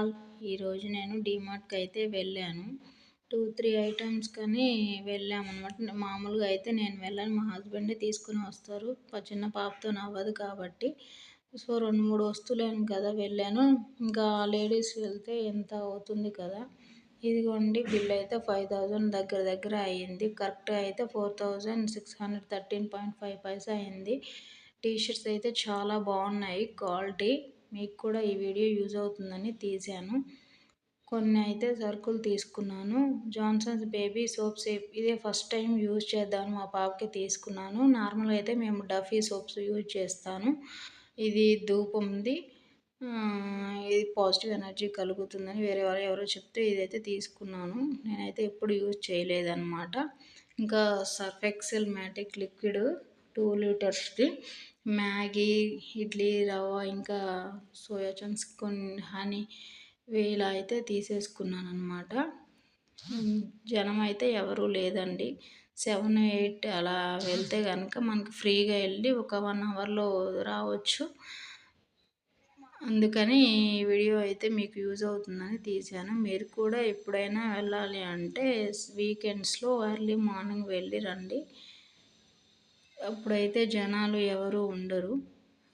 All ఈరోజు నేను డీమార్ట్కి అయితే వెళ్ళాను. టూ త్రీ ఐటమ్స్ కానీ వెళ్ళామన్నమాట. మామూలుగా అయితే నేను వెళ్ళాను. మా హస్బెండే తీసుకుని వస్తారు. చిన్న పాపతో అవ్వదు కాబట్టి. సో రెండు మూడు వస్తువులేను కదా వెళ్ళాను. ఇంకా లేడీస్ వెళ్తే ఎంత అవుతుంది కదా. ఇదిగోండి బిల్ అయితే ఫైవ్ థౌజండ్ దగ్గర దగ్గర అయ్యింది కరెక్ట్గా అయితే four thousand six hundred thirteen point five పైసా అయింది. టీషర్ట్స్ అయితే చాలా బాగున్నాయి. క్వాలిటీ మీకు కూడా ఈ వీడియో యూజ్ అవుతుందని తీశాను కొన్ని అయితే సరుకులు తీసుకున్నాను. జాన్సన్స్ బేబీ సోప్స్ ఇదే ఫస్ట్ టైం యూజ్ చేద్దాను మా పాపకి తీసుకున్నాను. నార్మల్గా అయితే మేము డఫీ సోప్స్ యూజ్ చేస్తాను. ఇది ధూపంది ఇది పాజిటివ్ ఎనర్జీ కలుగుతుందని వేరే వాళ్ళు ఎవరో చెప్తే ఇదైతే తీసుకున్నాను. నేనైతే ఎప్పుడు యూజ్ చేయలేదన్నమాట. ఇంకా Surf Excel matic liquid two లీటర్స్ది. Maggi idli రవ్వ ఇంకా సోయా చంక్స్ కొన్ని హనీ ఇలా అయితే తీసేసుకున్నాను అనమాట జనం అయితే ఎవరూ లేదండి. సెవెన్ ఎయిట్ అలా వెళ్తే కనుక మనకు ఫ్రీగా వెళ్ళి ఒక వన్ అవర్లో రావచ్చు. అందుకని ఈ వీడియో అయితే మీకు యూజ్ అవుతుందని తీశాను మీరు కూడా ఎప్పుడైనా వెళ్ళాలి అంటే వీకెండ్స్లో ఎర్లీ మార్నింగ్ వెళ్ళి రండి. అప్పుడైతే జనాలు ఎవరు ఉండరు.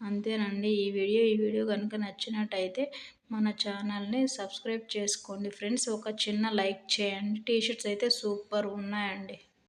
అంతేనండి. ఈ వీడియో ఈ వీడియో కనుక నచ్చినట్టయితే మన ఛానల్ని సబ్స్క్రైబ్ చేసుకోండి. ఫ్రెండ్స్ ఒక చిన్న లైక్ చేయండి. టీషర్ట్స్ అయితే సూపర్ ఉన్నాయండి.